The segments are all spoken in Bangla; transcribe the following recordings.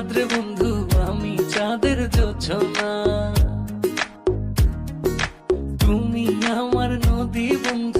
চাঁদ রে বন্ধু আমি চাঁদের যোছনা তুমি আমার নদী বন্ধু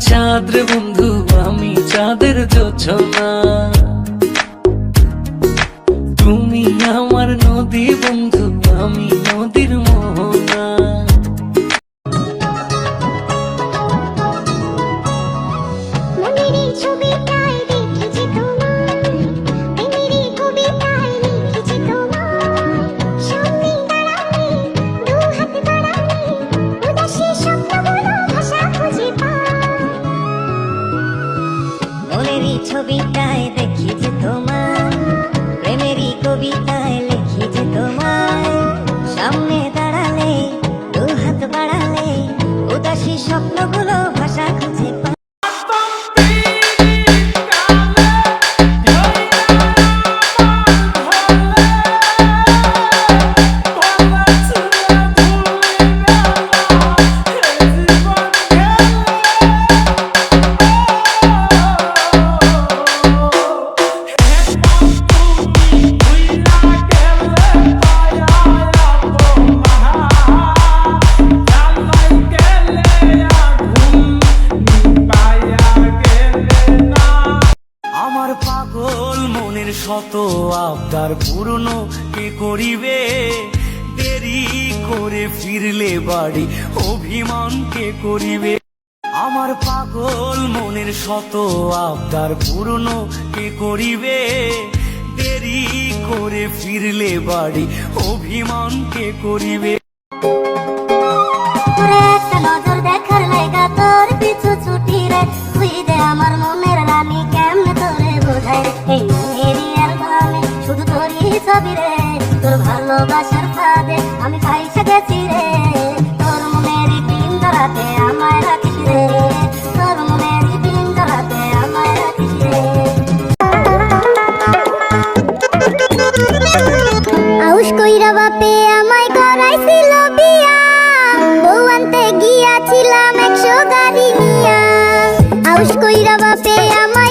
চাঁদ বন্ধু আমি চাঁদের যোছনা তুমি আমার নদী বন্ধু 飛びたいべ傷と শত আবদার পূর্ণ কে করিবে? দেরি করে ফিরলে বাড়ি, অভিমান কে করিবে? আমার পাগল মনের শত আবদার পূর্ণ কে করিবে? দেরি করে ফিরলে বাড়ি, অভিমান কে করিবে? ভালোবাসার ফাঁদে আমি ফাইসে গেছি রে। তোর মনের ধরাতে আমায় রাখিস রে। তোর মনের ধরাতে আমায় রাখিস রে। আউশ কইরা বাপে আমায় করাইছিল গিয়াছিলাম একশো গাড়ি নিয়া। আউশ কইরা বাপে আমায়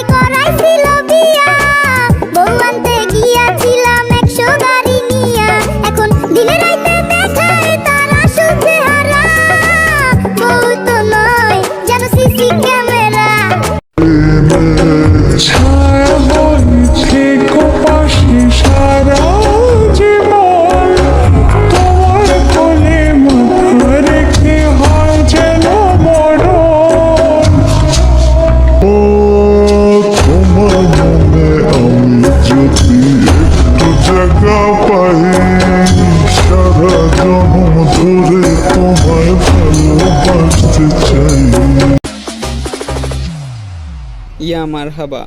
ইয়া মারহাবা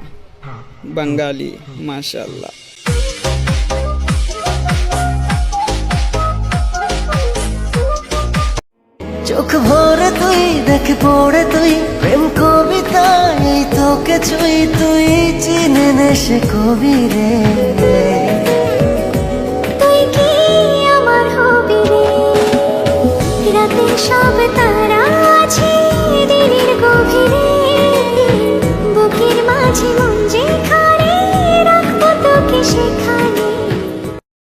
বাঙালি মাশাল্লাহ চোখ ভরে তুই দেখে পড়ে তুই প্রেম কবিতা এই তোকে ছুই তুই চিনে নে সে কবি রে। 起梦